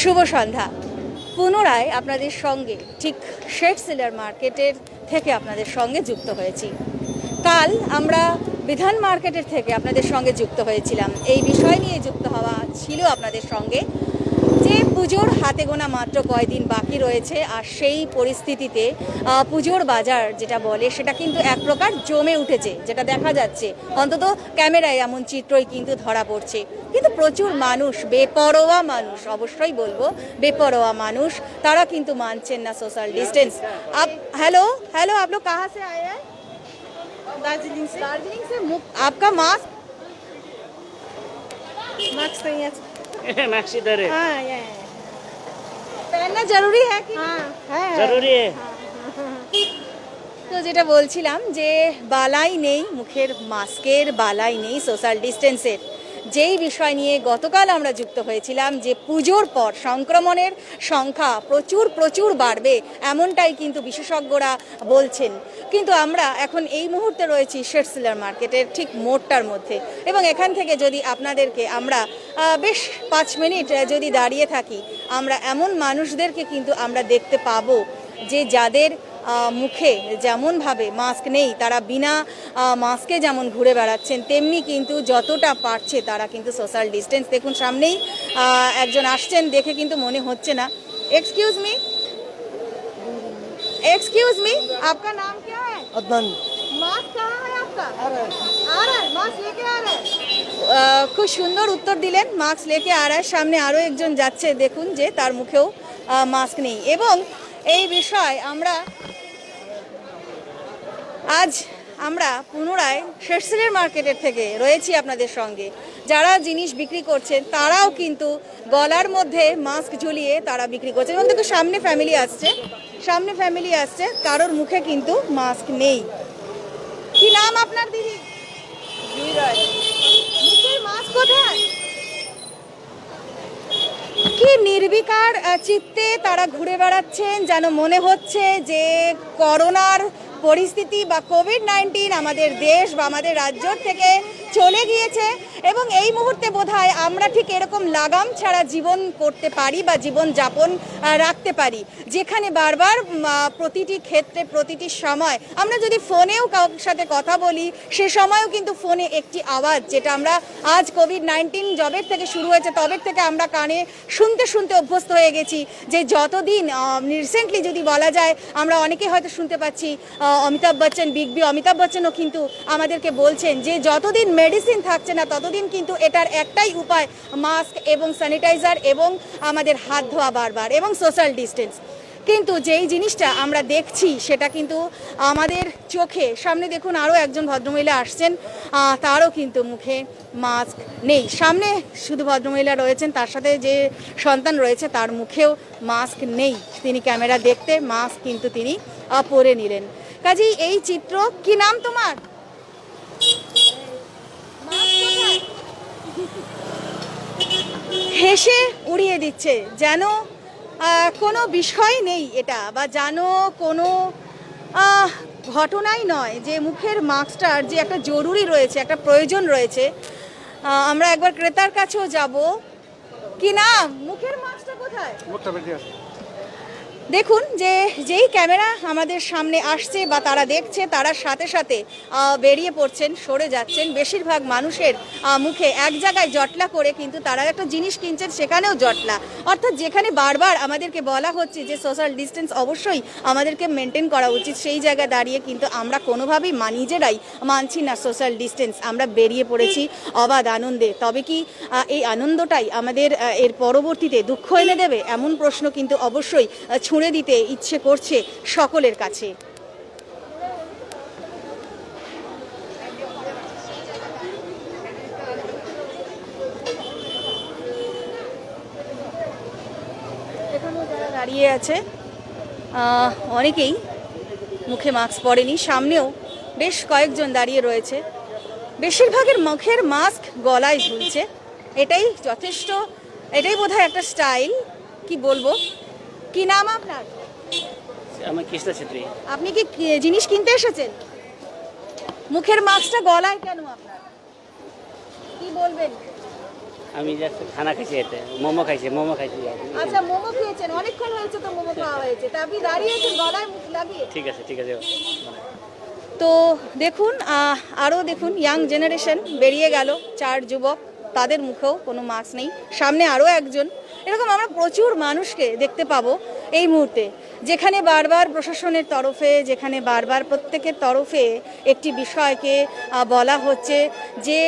শুভ সন্ধ্যা। পুনরায় আপনাদের সঙ্গে ঠিক শেড সিলার মার্কেটের থেকে আপনাদের সঙ্গে যুক্ত হয়েছি। কাল আমরা বিধান মার্কেটের থেকে আপনাদের সঙ্গে যুক্ত হয়েছিলাম। এই বিষয় নিয়ে যুক্ত হওয়া ছিল আপনাদের সঙ্গে। যে পুজোর হাতে গোনা মাত্র কয়দিন বাকি রয়েছে আর সেই পরিস্থিতিতে আহ, পুজোর বাজার যেটা বলে সেটা কিন্তু এক প্রকার জমে উঠেছে যেটা দেখা যাচ্ছে অন্তত ক্যামেরায় এমন চিত্রই কিন্তু ধরা পড়ছে কিন্তু প্রচুর মানুষ বেপরোয়া মানুষ অবশ্যই বলবো বেপরোয়া মানুষ তারা কিন্তু মানছেন না সোশ্যাল ডিস্টেন্স আপ হ্যালো হ্যালো आप लोग कहाँ से आए हैं दार्जिलिंग से दार्जिलिंग से मुक- आपका मास्क मार्क्स नहीं है मैक्स इधर है हाँ ये है। पहनना जरूरी है कि हाँ है जरूरी है তো যেটা বলছিলাম যে বালাই নেই মুখের মাস্কের বালাই নেই সোশ্যাল ডিস্টেন্সের যেই বিষয় নিয়ে গতকাল আমরা যুক্ত হয়েছিলাম যে পুজোর পর সংক্রমণের সংখ্যা প্রচুর প্রচুর বাড়বে, এমনটাই কিন্তু বিশেষজ্ঞরা বলছেন। কিন্তু আমরা এখন এই মুহূর্তে রয়েছি শেরসিলার মার্কেটের ঠিক মোড়টার মধ্যে। এবং এখান থেকে যদি আপনাদেরকে আমরা বেশ পাঁচ মিনিট যদি দাঁড়িয়ে থাকি, আমরা এমন মানুষদেরকে কিন্তু আমরা দেখতে পাবো যে যাদের মুখে যেমনভাবে মাস্ক নেই তারা বিনা আহ, মাস্কে যেমন ঘুরে বেড়াচ্ছেন তেমনি কিন্তু যতটা পারছে তারা কিন্তু সোশ্যাল ডিস্টেন্স দেখুন সামনেই আহ, একজন আসছেন দেখে কিন্তু মনে হচ্ছে না এক্সকিউজ মি एक्सक्यूज मी आपका नाम क्या है अदनान मास्क कहाँ है आपका आ रहा है आ रहा है मास्क लेके आ रहा है আহ, খুব সুন্দর উত্তর দিলেন মাস্ক লেকে আর আর সামনে আরও একজন যাচ্ছে দেখুন যে তার মুখেও আহ, মাস্ক নেই এবং এই বিষয় আমরা আজ আমরা পুনরায় শেরসিলের মার্কেটের থেকে রয়েছি আপনাদের সঙ্গে। যারা জিনিস বিক্রি করছেন তারাও কিন্তু গলার মধ্যে মাস্ক ঝুলিয়ে তারা বিক্রি করছেন এবং দেখো সামনে ফ্যামিলি আসছে। সামনে ফ্যামিলি আসছে কারোর মুখে কিন্তু মাস্ক নেই। কি নাম আপনার দিদি? মাস্ক কোথায়? কি নির্বিকার চিত্তে তারা ঘুরে বেড়াচ্ছেন যেন মনে হচ্ছে যে করোনার পরিস্থিতি বা কোভিড নাইন্টিন আমাদের দেশ বা আমাদের রাজ্য থেকে চলে গিয়েছে এবং এই মুহূর্তে বোধহয় আমরা ঠিক এরকম লাগাম ছাড়া জীবন করতে পারি বা জীবন যাপন রাখতে পারি। যেখানে বারবার প্রতিটি ক্ষেত্রে, প্রতিটি সময় আমরা যদি ফোনেও কারোর সাথে কথা বলি, সে সময়ও কিন্তু ফোনে একটি আওয়াজ, যেটা আমরা আজ কোভিড নাইন্টিন জবের থেকে শুরু হয়েছে, তবের থেকে আমরা কানে শুনতে শুনতে অভ্যস্ত হয়ে গেছি। যে যতদিন রিসেন্টলি যদি বলা যায়, আমরা অনেকে হয়তো শুনতে পাচ্ছি অমিতাভ বচ্চন বিগ বি অমিতাভ বচ্চনও কিন্তু আমাদেরকে বলছেন যে যতদিন মেডিসিন থাকছে না, ততদিন কিন্তু এটার একটাই উপায় মাস্ক এবং স্যানিটাইজার এবং আমাদের হাত ধোয়া বারবার এবং সোশ্যাল ডিস্টেন্স কিন্তু যেই জিনিসটা আমরা দেখছি, সেটা কিন্তু আমাদের চোখে, সামনে দেখুন আরও একজন ভদ্রমহিলা আসছেন তারও কিন্তু মুখে মাস্ক নেই। সামনে শুধু ভদ্রমহিলা রয়েছেন, তার সাথে যে সন্তান রয়েছে, তার মুখেও মাস্ক নেই। তিনি ক্যামেরা দেখতে মাস্ক কিন্তু তিনি পরে নিলেন। কাজেই এই চিত্র, কি নাম তোমার? হেসে উড়িয়ে দিচ্ছে, যেন কোনো বিষয় নেই এটা, বা যেন কোনো ঘটনাই নয় যে মুখের মাস্কটার যে একটা জরুরি রয়েছে, একটা প্রয়োজন রয়েছে। আমরা একবার ক্রেতার কাছেও যাব। কি নাম? মুখের মাস্কটা কোথায়? দেখুন যে যেই ক্যামেরা আমাদের সামনে আসছে বা তারা দেখছে তারা সাথে সাথে বেরিয়ে পড়ছেন সরে যাচ্ছেন। বেশিরভাগ মানুষের মুখে এক জায়গায় জটলা করে কিন্তু তারা একটা জিনিস কিনছেন সেখানেও জটলা। অর্থাৎ যেখানে বারবার আমাদেরকে বলা হচ্ছে যে সোশ্যাল ডিস্টেন্স অবশ্যই আমাদেরকে মেনটেন করা উচিত সেই জায়গায় দাঁড়িয়ে কিন্তু আমরা কোনোভাবেই মা নিজেরাই মানছি না সোশ্যাল ডিস্টেন্স আমরা বেরিয়ে পড়েছি অবাধ আনন্দে। তবে কি এই আনন্দটাই আমাদের এর পরবর্তীতে দুঃখ এনে দেবে? এমন প্রশ্ন কিন্তু অবশ্যই আহ, ছুঁড়ে দিতে ইচ্ছে করছে সকলের কাছে। দাঁড়িয়ে আছে অনেকেই মুখে মাস্ক পরেনি, সামনেও বেশ কয়েকজন দাঁড়িয়ে রয়েছে। বেশিরভাগের মুখের মাস্ক গলায় ঝুলছে। এটাই যথেষ্ট, এটাই বোধহয় একটা স্টাইল, কি বলব? কি নাম আপনার? আমি কৃষ্ণা ছেত্রী। আপনি কি জিনিস কিনতে এসেছেন? মুখের মাস্কটা গলায় কেন আপনার? কি বলবেন? আমি জাস্ট খানা খাইছি এতে মোমো খাইছি মোমো খাইছি। আচ্ছা মোমো খেয়েছেন অনেকক্ষণ হয়েছে তো মোমো খাওয়া হয়েছে। তা আপনি দাঁড়িয়েছেন গলায় মুখ লাগিয়ে? ঠিক আছে ঠিক আছে। তো দেখুন আরও দেখুন ইয়াং জেনারেশন বেরিয়ে গেল চার যুবক তাদের মুখেও কোনো মাস্ক নেই। সামনে আরও একজন এরকম আমরা প্রচুর মানুষকে দেখতে পাবো এই মুহূর্তে। যেখানে বারবার প্রশাসনের তরফে, যেখানে বারবার প্রত্যেকের তরফে একটি বিষয়কে বলা হচ্ছে যে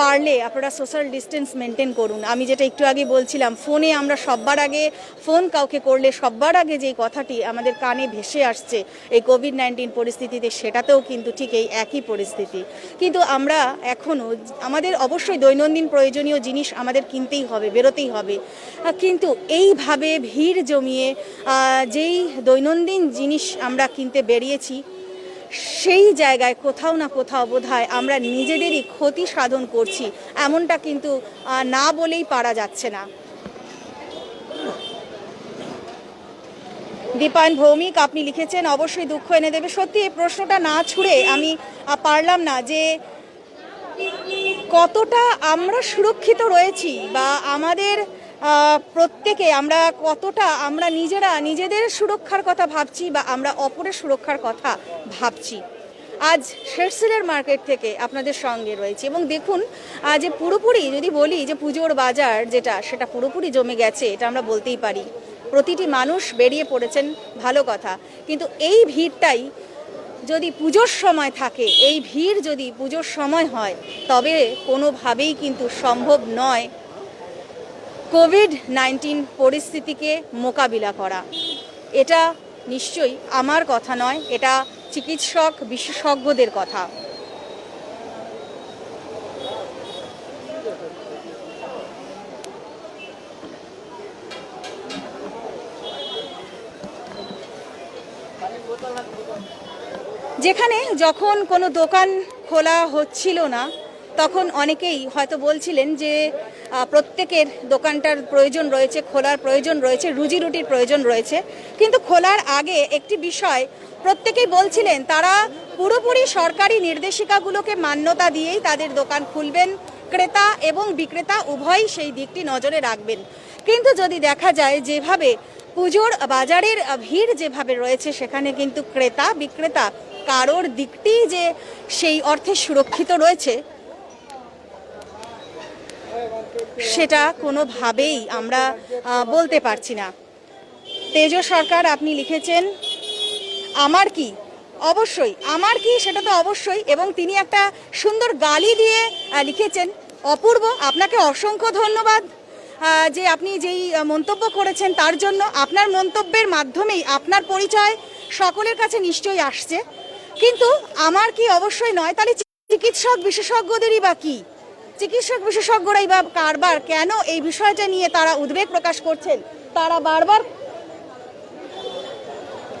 পারলে আপনারা সোশ্যাল ডিস্টেন্স মেনটেন করুন। আমি যেটা একটু আগে বলছিলাম, ফোনে আমরা সব্বার আগে, ফোন কাউকে করলে সব্বার আগে যেই কথাটি আমাদের কানে ভেসে আসছে, এই কোভিড নাইন্টিন পরিস্থিতিতে সেটাতেও কিন্তু ঠিক এই একই পরিস্থিতি। কিন্তু আমরা এখনও আমাদের অবশ্যই দৈনন্দিন প্রয়োজনীয় জিনিস আমাদের কিনতেই হবে, বেরোতেই হবে। কিন্তু এইভাবে ভিড় জমিয়ে যেই দৈনন্দিন জিনিস আমরা কিনতে বেরিয়েছি, সেই জায়গায় কোথাও না কোথাও বোধহয় আমরা নিজেদেরই ক্ষতি সাধন করছি, এমনটা কিন্তু না বলেই পারা যাচ্ছে না। দীপায়ন ভৌমিক, আপনি লিখেছেন, অবশ্যই দুঃখ এনে দেবে। সত্যি, এই প্রশ্নটা না ছুড়ে আমি পারলাম না যে, কতটা আমরা সুরক্ষিত রয়েছি বা আমাদের প্রত্যেকে আমরা কতটা আমরা নিজেরা নিজেদের সুরক্ষার কথা ভাবছি বা আমরা অপরের সুরক্ষার কথা ভাবছি। আজ শেরসিলের মার্কেট থেকে আপনাদের সঙ্গে রয়েছে এবং দেখুন যে পুরোপুরি যদি বলি যে পুজোর বাজার যেটা, সেটা পুরোপুরি জমে গেছে, এটা আমরা বলতেই পারি। প্রতিটি মানুষ বেরিয়ে পড়েছেন, ভালো কথা। কিন্তু এই ভিড়টাই যদি পুজোর সময় থাকে, এই ভিড় যদি পুজোর সময় হয়, তবে কোনোভাবেই কিন্তু সম্ভব নয় কোভিড নাইন্টিন পরিস্থিতিকে মোকাবিলা করা। এটা নিশ্চয়ই আমার কথা নয়, এটা চিকিৎসক বিশেষজ্ঞদের কথা। যেখানে যখন কোনো দোকান খোলা হচ্ছিল না তখন অনেকেই হয়তো বলছিলেন যে প্রত্যেকের দোকানটার প্রয়োজন রয়েছে, খোলার প্রয়োজন রয়েছে রুজি রুটির প্রয়োজন রয়েছে। কিন্তু খোলার আগে একটি বিষয়, প্রত্যেকেই বলছিলেন তারা পুরোপুরি সরকারি নির্দেশিকাগুলোকে মান্যতা দিয়েই তাদের দোকান খুলবেন। ক্রেতা এবং বিক্রেতা উভয়ই সেই দিকটি নজরে রাখবেন। কিন্তু যদি দেখা যায় যেভাবে পুজোর বাজারের ভিড় যেভাবে রয়েছে, সেখানে কিন্তু ক্রেতা, বিক্রেতা কারোর দিকটি যে সেই অর্থে সুরক্ষিত রয়েছে সেটা কোনোভাবেই আমরা বলতে পারছি না। তেজ সরকার আপনি লিখেছেন, আমার কি? অবশ্যই, আমার কি? সেটা তো অবশ্যই, এবং তিনি একটা সুন্দর গালি দিয়ে লিখেছেন। অপূর্ব, আপনাকে অসংখ্য ধন্যবাদ যে আপনি যেই মন্তব্য করেছেন তার জন্য। আপনার মন্তব্যের মাধ্যমেই আপনার পরিচয় সকলের কাছে নিশ্চয়ই আসছে। কিন্তু আমার কি অবশ্যই নয়, তাহলে চিকিৎসক, বিশেষজ্ঞদেরই বা কি? চিকিৎসক বিশেষজ্ঞরাই বা কারবার কেন এই বিষয়টা নিয়ে তারা উদ্বেগ প্রকাশ করছেন? তারা বারবার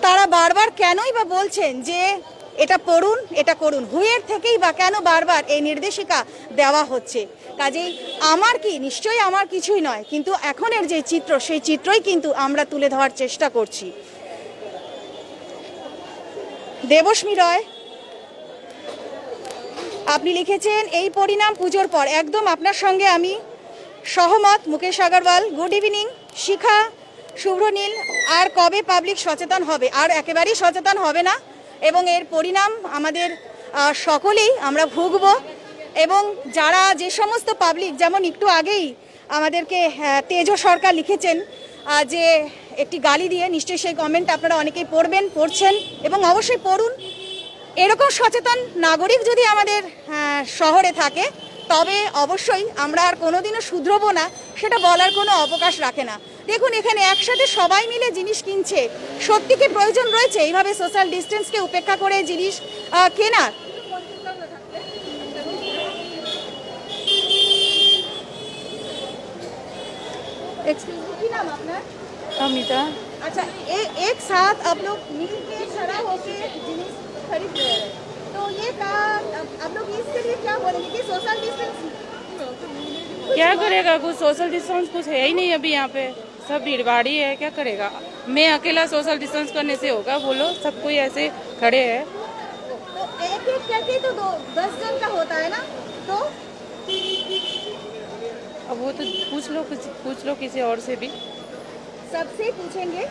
তারা বারবার কেনই বা বলছেন যে এটা পড়ুন, এটা করুন? হুয়ের থেকেই বা কেন বারবার এই নির্দেশিকা দেওয়া হচ্ছে? কাজেই আমার কি, নিশ্চয়ই আমার কিছুই নয়, কিন্তু এখনের যে চিত্র, সেই চিত্রই কিন্তু আমরা তুলে ধরার চেষ্টা করছি। দেবস্মী রয় আপনি লিখেছেন, এই পরিণাম পুজোর পর। একদম আপনার সঙ্গে আমি সহমত, Mukesh Agarwal. Good evening Shikha, Shubhronil. আর কবে পাবলিক সচেতন হবে? আর একেবারেই সচেতন হবে না। এবং এর পরিণাম আমাদের সকলেই আমরা ভুগব। এবং যারা যে সমস্ত পাবলিক যেমন একটু আগেই আমাদেরকে তেজ সরকার লিখেছেন যে একটি গালি দিয়ে, নিশ্চয়ই সেই কমেন্ট আপনারা অনেকেই পড়বেন, পড়ছেন, এবং অবশ্যই পড়ুন। এরকম সচেতন নাগরিক যদি আমাদের আহ, শহরে থাকে তবে অবশ্যই আমরা আর কোনোদিনও শুধরবো না সেটা বলার কোনো অবকাশ রাখে না দেখুন এখানে একসাথে সবাই মিলে জিনিস কিনছে সত্যি কি প্রয়োজন রয়েছে এইভাবে সোশ্যাল ডিস্টেন্সকে উপেক্ষা করে জিনিস আহ, কেনার Excuse me, কি নাম আপনার अमिता अच्छा ए, एक साथ आप लोग मिल के खड़ा होके जिनिस खरीद रहे हैं। तो ये आप लोग इसके लिए क्या बोलेंगे कि सोशल डिस्टेंस क्या करेगा? कुछ सोशल डिस्टेंस कुछ है ही नहीं अभी यहाँ पे। सब भीड़ भाड़ ही है क्या करेगा? मैं अकेला सोशल डिस्टेंस करने से होगा बोलो सब कोई ऐसे खड़े है। तो एक एक करके तो दो दस जन का होता है ना? तो? अब वो तो पूछ लो कुछ पूछ लो किसी और से भी। सबसे पूछेंगे।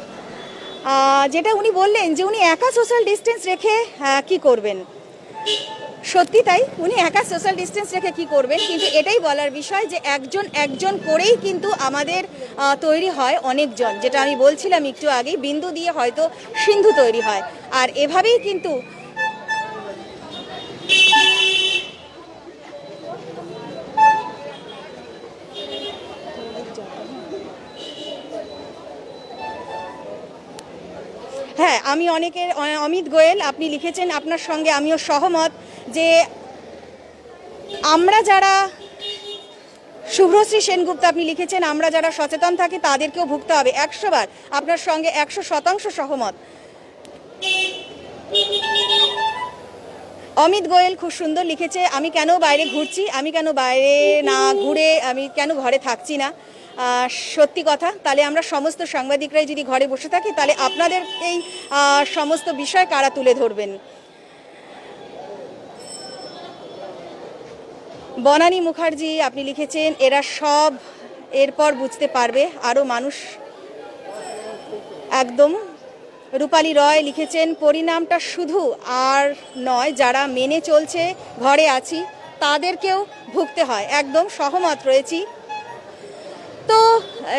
যেটা উনি বললেন যে উনি একা সোশ্যাল ডিস্টেন্স রেখে কি করবেন? সত্যি তাই, উনি একা সোশ্যাল ডিস্টেন্স রেখে কি করবেন? কিন্তু এটাই বলার বিষয় যে একজন একজন করেই কিন্তু আমাদের তৈরি হয় অনেকজন। যেটা আমি বলছিলাম একটু আগেই, বিন্দু দিয়ে হয়তো সিন্ধু তৈরি হয়। আর এভাবেই কিন্তু হ্যাঁ আমি অনেকের অমিত গোয়েল, আপনি লিখেছেন আপনার সঙ্গে, আমিও সহমত যে আমরা যারা শুভ্রশ্রী সেনগুপ্ত আপনি লিখেছেন, আমরা যারা সচেতন থাকি, তাদেরকেও ভুগতে হবে। একশো বার আপনার সঙ্গে একশো শতাংশ সহমত। অমিত গোয়েল খুব সুন্দর লিখেছে, আমি কেন বাইরে ঘুরছি, আমি কেন বাইরে না ঘুরে, আমি কেন ঘরে থাকছি না? সত্যি কথা, তাহলে আমরা সমস্ত সাংবাদিকরাই যদি ঘরে বসে থাকি, তাহলে আপনাদের এই সমস্ত বিষয় কারা তুলে ধরবেন? বনানী মুখার্জি আপনি লিখেছেন, এরা সব এরপর বুঝতে পারবে আরও মানুষ একদম। রূপালী রয় লিখেছেন, পরিণামটা শুধু আর নয়, যারা মেনে চলছে, ঘরে আছি, তাদেরকেও ভুগতে হয়। একদম সহমত রয়েছি। তো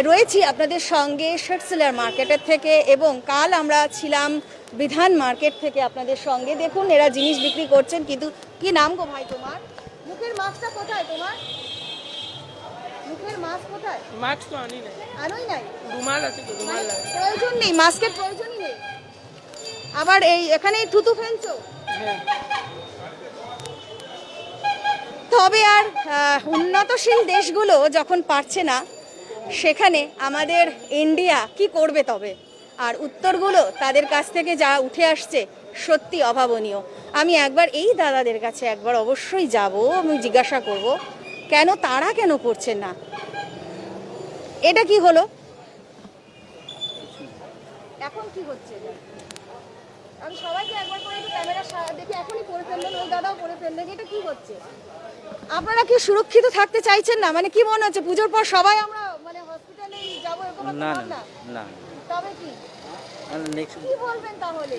রয়েছি আপনাদের সঙ্গে শেটসেলার মার্কেটের থেকে এবং কাল আমরা ছিলাম বিধান মার্কেট থেকে আপনাদের সঙ্গে। দেখুন এরা জিনিস বিক্রি করছেন কিন্তু কি নাম গো ভাই তোমার? মুখের মাস্কটা কোথায় তোমার? মানে নেই। আবার এই এখানেই তবে আর উন্নতশীল দেশগুলো যখন পারছে না সেখানে আমাদের ইন্ডিয়া কি করবে তবে? আর উত্তরগুলো তাদের কাছ থেকে যা উঠে আসছে সত্যি অভাবনীয়। আমি একবার এই দাদাদের কাছে একবার অবশ্যই যাব, আমি জিজ্ঞাসা করব, কেন তারা কেন করছেন না? এটা কি হলো? এখন কি হচ্ছে? আমি সবাইকে একবার করে ক্যামেরা দেখি এখনই করে ফেললেন, ওই দাদাও করে ফেললেন, এটা কি হচ্ছে? আপনারা কি সুরক্ষিত থাকতে চাইছেন না? মানে কি মনে হচ্ছে, পুজোর পর সবাই আমরা যাব এরকম না না না? তবে কি? নেক্সট কি বলবেন তাহলে?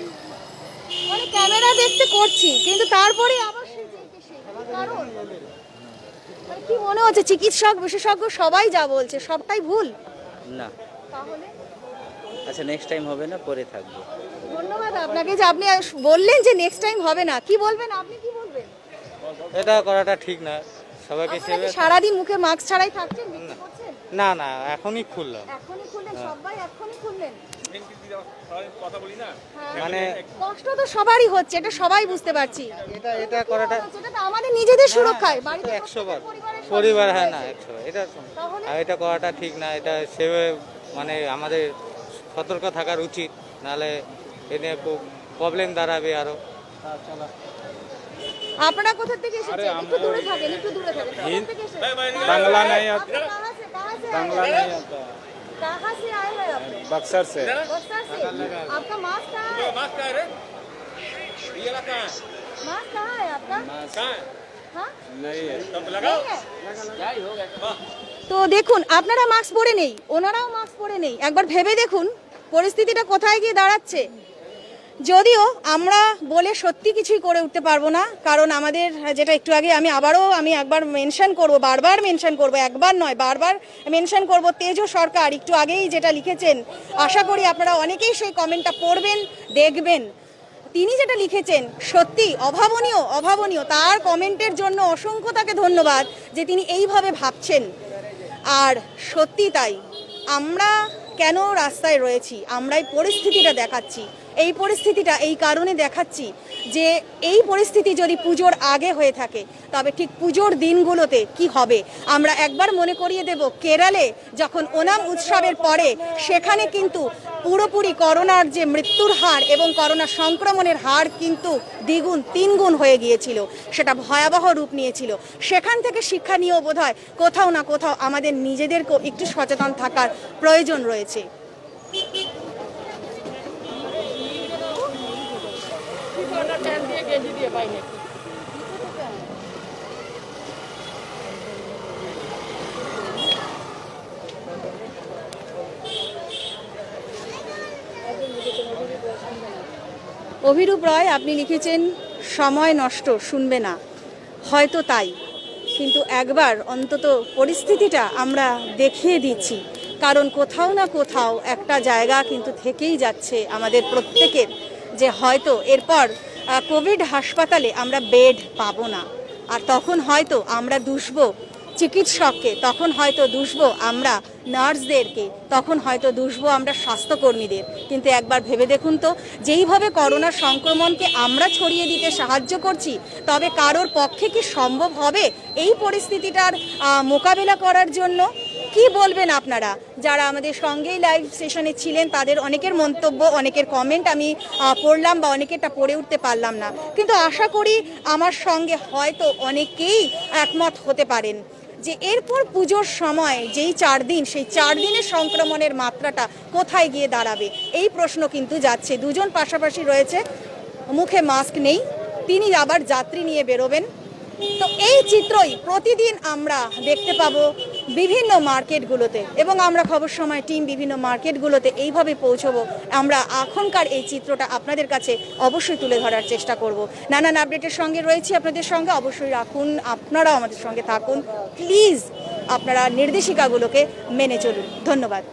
মানে ক্যামেরা দেখতে করছি কিন্তু তারপরে আবার সেই যে কে সেই। কারণ? মানে কি মনে হচ্ছে চিকিৎসক বিশেষজ্ঞ সবাই যা বলছে সবটাই ভুল? না। তাহলে? আচ্ছা নেক্সট টাইম হবে না পরে থাকব। ধন্যবাদ আপনাকে যে আপনি বললেন যে নেক্সট টাইম হবে না। কি বলবেন? আপনি কি বলবেন? এটা করাটা ঠিক না। সবাইকে আপনারা সেবে কি সারাদিন মুখে মাস্ক ছাড়াই থাকছেন? না না এখনই খুললাম। এখনই খুললেন সবাই? এখনই খুললেন? হ্যাঁ। মানে কষ্ট তো সবারই হচ্ছে এটা সবাই বুঝতে পারছি। এটা এটা করাটা সেটা তো আমাদের নিজেদের সুরক্ষায়। বাড়িতে একশো বার। পরিবার হ্যাঁ না রয়েছে। একশো বার। এটা আর এটা করাটা ঠিক না এটা সেবে মানে আমাদের সতর্ক থাকার উচিত নাহলে এ নিয়ে খুব প্রবলেম দাঁড়াবে আরও। আপনারা কোথা থেকে এসেছেন? একটু দূরে থাকেন একটু দূরে থাকেন। কোথা থেকে এসেছেন? बांग्ला नहीं आता আপনি কাহা সে কাহা সে बांग्ला आए नहीं हैं? आता कहाँ से आए हैं आप बक्सर से बक्सर से आपका मास्क कहाँ है मास्क कहाँ है आपका हाँ नहीं है नहीं है তো দেখুন আপনারা মাস্ক পরে নেই ওনারাও মাস্ক পরে নেই একবার ভেবে দেখুন পরিস্থিতিটা কোথায় গিয়ে দাঁড়াচ্ছে যদিও আমরা বলে সত্যি কিছুই করে উঠতে পারব না, কারণ আমাদের যেটা একটু আগে আমি আবারও আমি একবার মেনশন করব, বারবার মেনশন করব, একবার নয়, বারবার মেনশন করব, তেজো সরকার একটু আগেই যেটা লিখেছেন, আশা করি আপনারা অনেকেই সেই কমেন্টটা পড়বেন, দেখবেন। তিনি যেটা লিখেছেন, সত্যি অভাবনীয় অভাবনীয়, তার কমেন্টের জন্য অসংখ্য তাকে ধন্যবাদ যে তিনি এইভাবে ভাবছেন। আর সত্যি তাই, আমরা কেন রাস্তায় রয়েছি আমরা এই পরিস্থিতিটা দেখাচ্ছি এই পরিস্থিতিটা এই কারণে দেখাচ্ছি যে এই পরিস্থিতি যদি পুজোর আগে হয়ে থাকে, তবে ঠিক পুজোর দিনগুলোতে কি হবে? আমরা একবার মনে করিয়ে দেব, কেরালে যখন ওনাম উৎসবের পরে সেখানে কিন্তু পুরোপুরি করোনার যে মৃত্যুর হার এবং করোনা সংক্রমণের হার কিন্তু দ্বিগুণ, তিনগুণ হয়ে গিয়েছিল। সেটা ভয়াবহ রূপ নিয়েছিল। সেখান থেকে শিক্ষা নিয়েও বোধ কোথাও না কোথাও আমাদের নিজেদেরকেও একটু সচেতন থাকার প্রয়োজন রয়েছে। অভিরূপ রয়, আপনি লিখেছেন, সময় নষ্ট, শুনবে না। হয়তো তাই, কিন্তু একবার অন্তত পরিস্থিতিটা আমরা দেখিয়ে দিচ্ছি। কারণ কোথাও না কোথাও একটা জায়গা কিন্তু থেকেই যাচ্ছে আমাদের প্রত্যেকের, যে হয়তো এরপর কোভিড হাসপাতালে আমরা বেড পাবো না। আর তখন হয়তো আমরা দুষবো চিকিৎসককে, তখন হয়তো দুষবো আমরা নার্সদেরকে, তখন হয়তো দুষবো আমরা স্বাস্থ্যকর্মীদের। কিন্তু একবার ভেবে দেখুন তো, যেইভাবে করোনা সংক্রমণকে আমরা ছড়িয়ে দিতে সাহায্য করছি, তবে কারোর পক্ষে কি সম্ভব হবে? এই পরিস্থিতিটার মোকাবেলা করার জন্য কি বলবেন আপনারা? যারা আমাদের সঙ্গেই লাইভ সেশনে ছিলেন, তাদের অনেকের মন্তব্য, অনেকের কমেন্ট আমি পড়লাম বা অনেকেরটা পড়ে উঠতে পারলাম না। কিন্তু আশা করি আমার সঙ্গে হয়তো অনেকেই একমত হতে পারেন যে এরপর পুজোর সময় যেই চার দিন, সেই চার দিনের সংক্রমণের মাত্রাটা কোথায় গিয়ে দাঁড়াবে? এই প্রশ্ন কিন্তু যাচ্ছে। দুজন পাশাপাশি রয়েছে, মুখে মাস্ক নেই, তিনি আবার যাত্রী নিয়ে বেরোবেন। তো এই চিত্রই প্রতিদিন আমরা দেখতে পাবো। বিভিন্ন মার্কেটগুলোতে এবং আমরা খবর সময় টিম বিভিন্ন মার্কেটগুলোতে এইভাবে পৌঁছবো। আমরা এখনকার এই চিত্রটা আপনাদের কাছে অবশ্যই তুলে ধরার চেষ্টা করব। নানান আপডেটের সঙ্গে রয়েছি আপনাদের সঙ্গে। অবশ্যই রাখুন, আপনারাও আমাদের সঙ্গে থাকুন। প্লিজ আপনারা নির্দেশিকাগুলোকে মেনে চলুন। ধন্যবাদ।